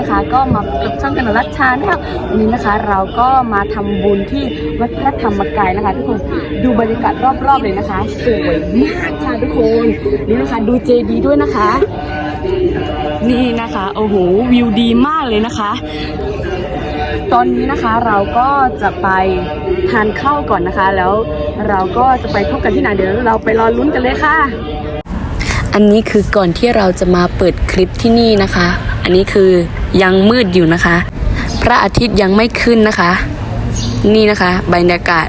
นะคะ ก็มากับช่องกันรัชชานะคะวันนี้นะคะ เราก็มาทำบุญที่วัดพระธรรมกายนะคะทุกคนดูบรรยากาศรอบๆเลยนะคะ สวยมากค่ะทุกคนนี่นะคะดูเจดีย์ด้วยนะคะ นี่นะคะโอ้โหวิวดีมากเลยนะคะ ตอนนี้นะคะเราก็จะไปทานข้าวก่อนนะคะ แล้วเราก็จะไปพบกันที่ไหนเดี๋ยวเราไปรอลุ้นกันเลยค่ะอันนี้คือก่อนที่เราจะมาเปิดคลิปที่นี่นะคะ อันนี้คือ ยังมืดอยู่นะคะ พระอาทิตย์ยังไม่ขึ้นนะคะ นี่นะคะบรรยากาศ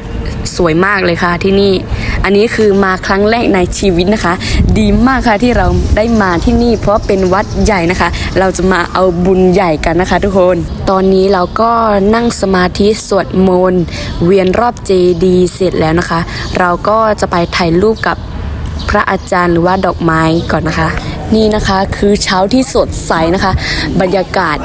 สวยมากเลยค่ะที่นี่ อันนี้คือมาครั้งแรกในชีวิตนะคะ ดีมากค่ะที่เราได้มาที่นี่ เพราะเป็นวัดใหญ่นะคะ เราจะมาเอาบุญใหญ่กันนะคะ ทุกคน ตอนนี้เราก็นั่งสมาธิสวดมนต์เวียนรอบเจดีเสร็จแล้วนะคะ เราก็จะไปถ่ายรูปกับพระอาจารย์หรือว่าดอกไม้ก่อนนะคะ นี่นะคะคือเช้าที่สดใสนะคะ บรรยากาศ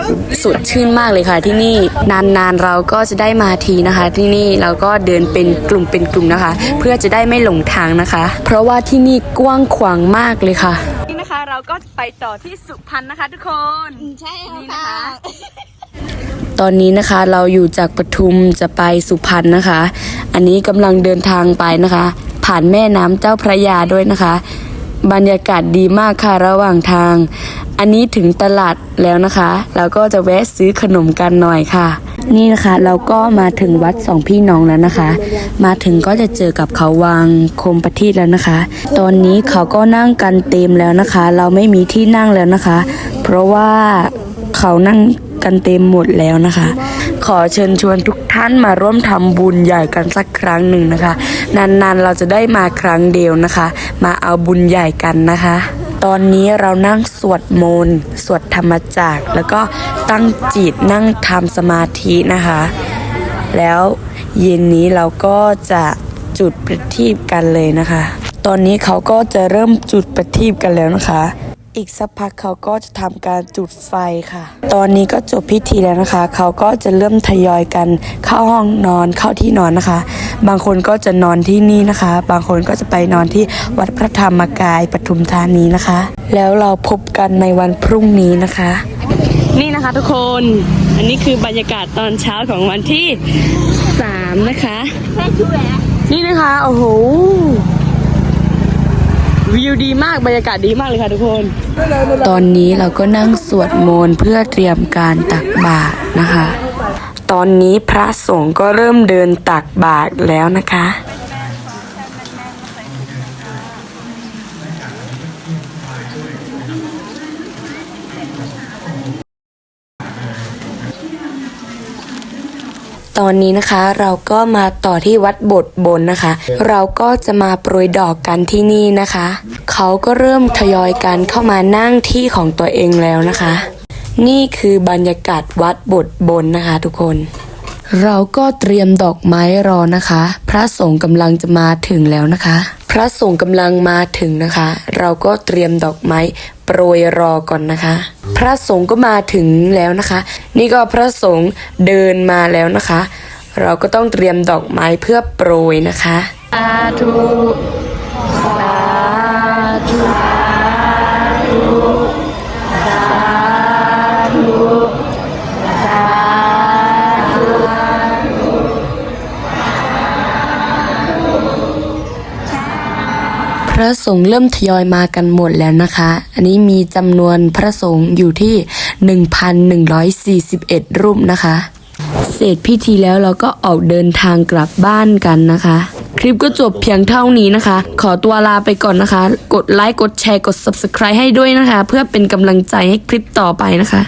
สดชื่นมากเลยค่ะ ที่นี่นานๆเราก็จะได้มาทีนะคะ ที่นี่เราก็เดินเป็นกลุ่มเป็นกลุ่มนะคะ เพื่อจะได้ไม่หลงทางนะคะ เพราะว่าที่นี่กว้างขวางมากเลยค่ะนี่นะคะ เราก็ไปต่อที่สุพรรณนะคะ ทุกคนใช่นี่ค่ะนะคะตอนนี้นะคะเราอยู่จากปทุมจะไปสุพรรณนะคะ อันนี้กำลังเดินทางไปนะคะ ผ่านแม่น้ำเจ้าพระยาด้วยนะคะ บรรยากาศดีมากค่ะระหว่างทาง อันนี้ถึงตลาดแล้วนะคะเราก็จะแวะซื้อขนมกันหน่อยค่ะ นี่นะคะเราก็มาถึงวัดสองพี่น้องแล้วนะคะ มาถึงก็จะเจอกับเขาวางคมประทีปแล้วนะคะ ตอนนี้เขาก็นั่งกันเต็มแล้วนะคะ เราไม่มีที่นั่งแล้วนะคะ เพราะว่าเขานั่งกันเต็มหมดแล้วนะคะ ขอเชิญชวนทุกท่านมาร่วมทำบุญใหญ่กันสักครั้งหนึ่งนะคะ นานๆเราจะได้มาครั้งเดียวนะคะ มาเอาบุญใหญ่กันนะคะ ตอนนี้เรานั่งสวดมนต์สวดธรรมจักรแล้วก็ตั้งจิตนั่งทำสมาธินะคะ แล้วเย็นนี้เราก็จะจุดประทีปกันเลยนะคะ ตอนนี้เขาก็จะเริ่มจุดประทีปกันแล้วนะคะ อีกสักพักเขาก็จะทำการจุดไฟค่ะ ตอนนี้ก็จบพิธีแล้วนะคะ เขาก็จะเริ่มทยอยกันเข้าห้องนอนเข้าที่นอนนะคะ บางคนก็จะนอนที่นี่นะคะ บางคนก็จะไปนอนที่วัดพระธรรมกายปทุมธานีนะคะ แล้วเราพบกันในวันพรุ่งนี้นะคะ นี่นะคะทุกคนอันนี้คือบรรยากาศตอนเช้าของวันที่สามนะคะแค่ชูแหวนี่นะคะโอ้โหวิวดีมากบรรยากาศดีมากเลยค่ะทุกคน ตอนนี้เราก็นั่งสวดมนต์เพื่อเตรียมการตักบาตรนะคะ ตอนนี้พระสงฆ์ก็เริ่มเดินตักบาตรแล้วนะคะตอนนี้นะคะเราก็มาต่อที่วัดบทบนนะคะ เราก็จะมาโปรยดอกกันที่นี่นะคะ เขาก็เริ่มทยอยกันเข้ามานั่งที่ของตัวเองแล้วนะคะ นี่คือบรรยากาศวัดบทบนนะคะทุกคน เราก็เตรียมดอกไม้รอนะคะ พระสงฆ์กำลังจะมาถึงแล้วนะคะ พระสงฆ์กำลังมาถึงนะคะ เราก็เตรียมดอกไม้โปรยรอก่อนนะคะ พระสงฆ์ก็มาถึงแล้วนะคะ นี่ก็พระสงฆ์เดินมาแล้วนะคะ เราก็ต้องเตรียมดอกไม้เพื่อโปรยนะคะสาธุสาธุ ระสงฆ์เริ่มทยอยมากันหมดแล้วนะคะ อันนี้มีจำนวนพระสงฆ์อยู่ที่ 1,141 รูปนะคะ เสร็จพิธีแล้วเราก็ออกเดินทางกลับบ้านกันนะคะ คลิปก็จบเพียงเท่านี้นะคะ ขอตัวลาไปก่อนนะคะ กดไลค์ กดแชร์ กด subscribe ให้ด้วยนะคะ เพื่อเป็นกำลังใจให้คลิปต่อไปนะคะ